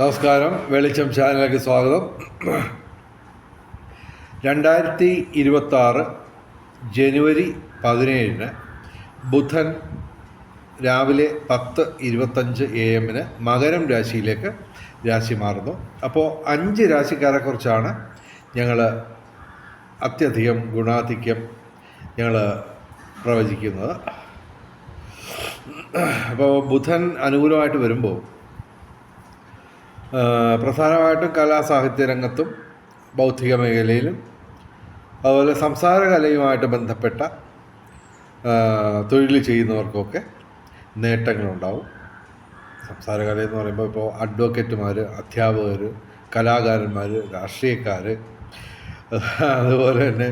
നമസ്കാരം. വെളിച്ചം ചാനലിലേക്ക് സ്വാഗതം. രണ്ടായിരത്തി ഇരുപത്തി ആറ് ജനുവരി പതിനേഴിന് ബുധൻ രാവിലെ പത്ത് ഇരുപത്തഞ്ച് എ എമ്മിന് മകരം രാശിയിലേക്ക് രാശി മാറുന്നു. അപ്പോൾ അഞ്ച് രാശിക്കാരെക്കുറിച്ചാണ് ഞങ്ങൾ അത്യധികം ഗുണാധിക്യം ഞങ്ങൾ പ്രവചിക്കുന്നത്. അപ്പോൾ ബുധൻ അനുകൂലമായിട്ട് വരുമ്പോൾ പ്രധാനമായിട്ടും കലാസാഹിത്യ രംഗത്തും ബൗദ്ധിക മേഖലയിലും അതുപോലെ സംസാര കലയുമായിട്ട് ബന്ധപ്പെട്ട തൊഴിൽ ചെയ്യുന്നവർക്കൊക്കെ നേട്ടങ്ങളുണ്ടാവും. സംസാര കല എന്ന് പറയുമ്പോൾ ഇപ്പോൾ അഡ്വക്കേറ്റുമാർ അധ്യാപകർ കലാകാരന്മാർ രാഷ്ട്രീയക്കാർ അതുപോലെ തന്നെ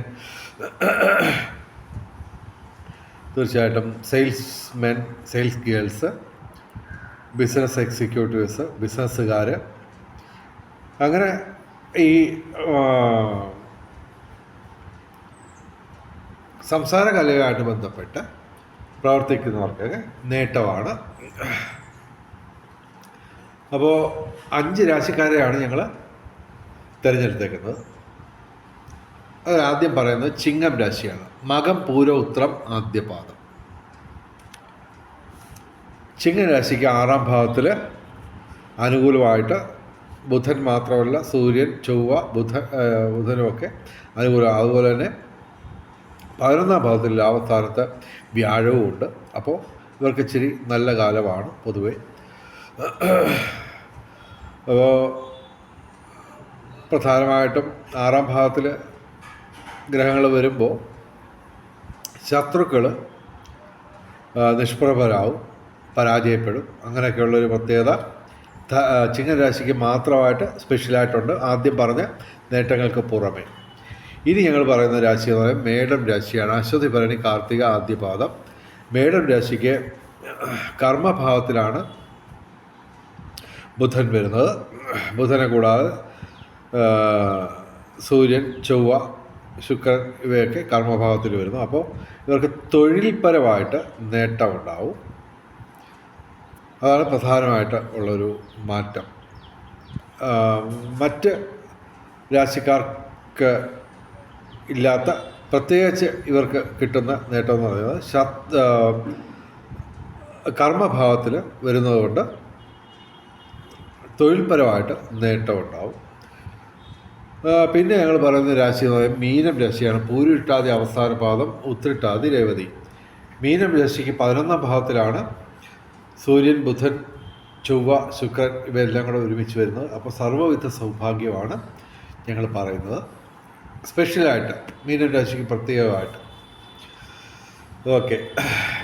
തീർച്ചയായിട്ടും salesmen sales girls business executives ബിസിനസ്സുകാർ അങ്ങനെ ഈ സംസാര കലയുമായിട്ട് ബന്ധപ്പെട്ട് പ്രവർത്തിക്കുന്നവർക്കൊക്കെ നേട്ടമാണ്. അപ്പോൾ അഞ്ച് രാശിക്കാരെയാണ് ഞങ്ങൾ തിരഞ്ഞെടുത്തേക്കുന്നത്. അത് ആദ്യം പറയുന്നത് ചിങ്ങം രാശിയാണ്. മകം പൂര ഉത്രം ആദ്യപാദം. ചിങ്ങരാശിക്ക് ആറാം ഭാവത്തിൽ അനുകൂലമായിട്ട് ബുധൻ മാത്രമല്ല സൂര്യൻ ചൊവ്വ ബുധൻ ആ, ബുധനുമൊക്കെ അനുകൂലം. അതുപോലെ തന്നെ പതിനൊന്നാം ഭാവത്തിൽ ലാഭസ്ഥാനത്ത് വ്യാഴവും ഉണ്ട്. അപ്പോൾ ഇവർക്ക് ഇച്ചിരി നല്ല കാലമാണ് പൊതുവേ. അപ്പോൾ പ്രധാനമായിട്ടും ആറാം ഭാഗത്തിൽ ഗ്രഹങ്ങൾ വരുമ്പോൾ ശത്രുക്കൾ നിഷ്പ്രഭരാവും. പരാജയപ്പെടും. അങ്ങനെയൊക്കെയുള്ളൊരു പ്രത്യേകത. ചിങ്ങരാശിക്ക് മാത്രമായിട്ട് സ്പെഷ്യലായിട്ടുണ്ട്. ആദ്യം പറഞ്ഞ നേട്ടങ്ങൾക്ക് പുറമേ. ഇനി ഞങ്ങൾ പറയുന്ന രാശി എന്ന് പറയുന്നത് മേടം രാശിയാണ്. അശ്വതി ഭരണി കാർത്തിക ആദ്യപാദം. മേടം രാശിക്ക് കർമ്മഭാവത്തിലാണ് ബുധൻ വരുന്നത്. ബുധനെ കൂടാതെ സൂര്യൻ ചൊവ്വ ശുക്രൻ ഇവയൊക്കെ കർമ്മഭാവത്തിൽ വരുന്നു. അപ്പോൾ ഇവർക്ക് തൊഴിൽപരമായിട്ട് നേട്ടമുണ്ടാവും. അതാണ് പ്രധാനമായിട്ട് ഉള്ളൊരു മാറ്റം. മറ്റ് രാശിക്കാർക്ക് ഇല്ലാത്ത പ്രത്യേകിച്ച് ഇവർക്ക് കിട്ടുന്ന നേട്ടം എന്ന് പറയുന്നത് ശത് കർമ്മഭാവത്തിൽ വരുന്നതുകൊണ്ട് തൊഴിൽപരമായിട്ട് നേട്ടമുണ്ടാവും പിന്നെ ഞങ്ങൾ പറയുന്ന രാശി എന്ന് പറയുന്നത് മീനം രാശിയാണ്. പൂരിട്ടാതി അവസാന പാദം ഉത്രിട്ടാതി രേവതി. മീനം രാശിക്ക് പതിനൊന്നാം ഭാവത്തിലാണ് സൂര്യൻ ബുധൻ ചൊവ്വ ശുക്രൻ ഇവയെല്ലാം കൂടെ ഒരുമിച്ച് വരുന്നത്. അപ്പോൾ സർവവിധ സൗഭാഗ്യമാണ് ഞങ്ങൾ പറയുന്നത്. സ്പെഷ്യലായിട്ട് മീനം രാശിക്ക് പ്രത്യേകമായിട്ട്. ഓക്കെ.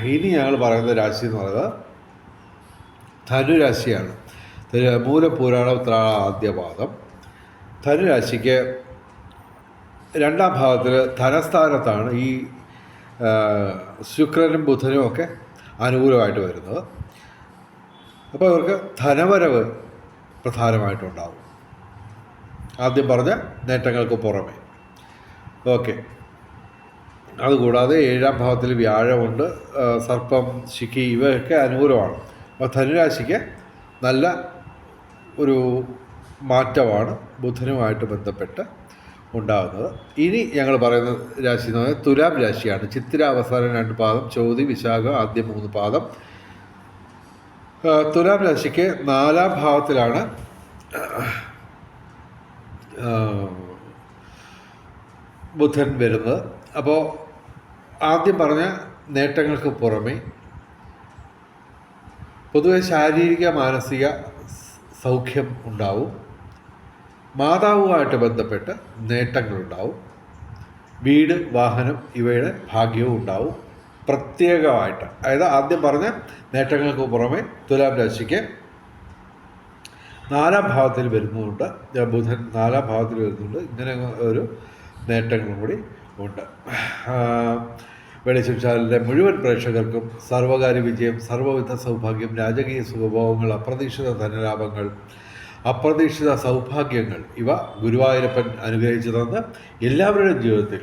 ഇനി ഞങ്ങൾ പറയുന്ന രാശി എന്ന് പറയുന്നത് ധനുരാശിയാണ് ധനു- മൂലപൂരാണ ഉത്രാട ആദ്യ പാദം ധനുരാശിക്ക് രണ്ടാം ഭാഗത്തിൽ ധനസ്ഥാനത്താണ് ഈ ശുക്രനും ബുധനും ഒക്കെ അനുകൂലമായിട്ട് വരുന്നത്. അപ്പോൾ ഇവർക്ക് ധനവരവ് പ്രധാനമായിട്ടുണ്ടാവും. ആദ്യം പറഞ്ഞ നേട്ടങ്ങൾക്ക് പുറമെ. ഓക്കെ. അതുകൂടാതെ ഏഴാം ഭാവത്തിൽ വ്യാഴമുണ്ട്. സർപ്പം ശിഖി ഇവയൊക്കെ അനുകൂലമാണ്. അപ്പോൾ ധനുരാശിക്ക് നല്ല ഒരു മാറ്റമാണ് ബുധനുമായിട്ട് ബന്ധപ്പെട്ട് ഉണ്ടാകുന്നത്. ഇനി ഞങ്ങൾ പറയുന്ന രാശി എന്ന് പറഞ്ഞാൽ തുലാം രാശിയാണ്. ചിത്തിര അവസാനം രണ്ട് പാദം ചോതി വിശാഖം ആദ്യം മൂന്ന് പാദം. തുലാം രാശിക്ക് നാലാം ഭാവത്തിലാണ് ബുധൻ വരുന്നത്. അപ്പോൾ ആദ്യം പറഞ്ഞ നേട്ടങ്ങൾക്ക് പുറമേ പൊതുവെ ശാരീരിക മാനസിക സൗഖ്യം ഉണ്ടാവും. മാതാവുമായിട്ട് ബന്ധപ്പെട്ട് നേട്ടങ്ങളുണ്ടാവും. വീട് വാഹനം ഇവയുടെ ഭാഗ്യവും ഉണ്ടാവും. പ്രത്യേകമായിട്ട്. അതായത് ആദ്യം പറഞ്ഞ നേട്ടങ്ങൾക്ക് പുറമെ തുലാം രാശിക്ക് നാലാം ഭാവത്തിൽ വരുന്നതുകൊണ്ട് ബുധൻ നാലാം ഭാവത്തിൽ വരുന്നുണ്ട്. ഇങ്ങനെ ഒരു നേട്ടങ്ങളും കൂടി ഉണ്ട്. ആ, വെളിച്ചം ചാനലിന്റെ മുഴുവൻ പ്രേക്ഷകർക്കും സർവകാര്യ വിജയം സർവവിധ സൗഭാഗ്യം രാജകീയ സുഖഭോഗങ്ങൾ അപ്രതീക്ഷിത ധനലാഭങ്ങൾ അപ്രതീക്ഷിത സൗഭാഗ്യങ്ങൾ ഇവ ഗുരുവായൂരപ്പൻ അനുഗ്രഹിച്ചു തന്ന് എല്ലാവരുടെയും ജീവിതത്തിൽ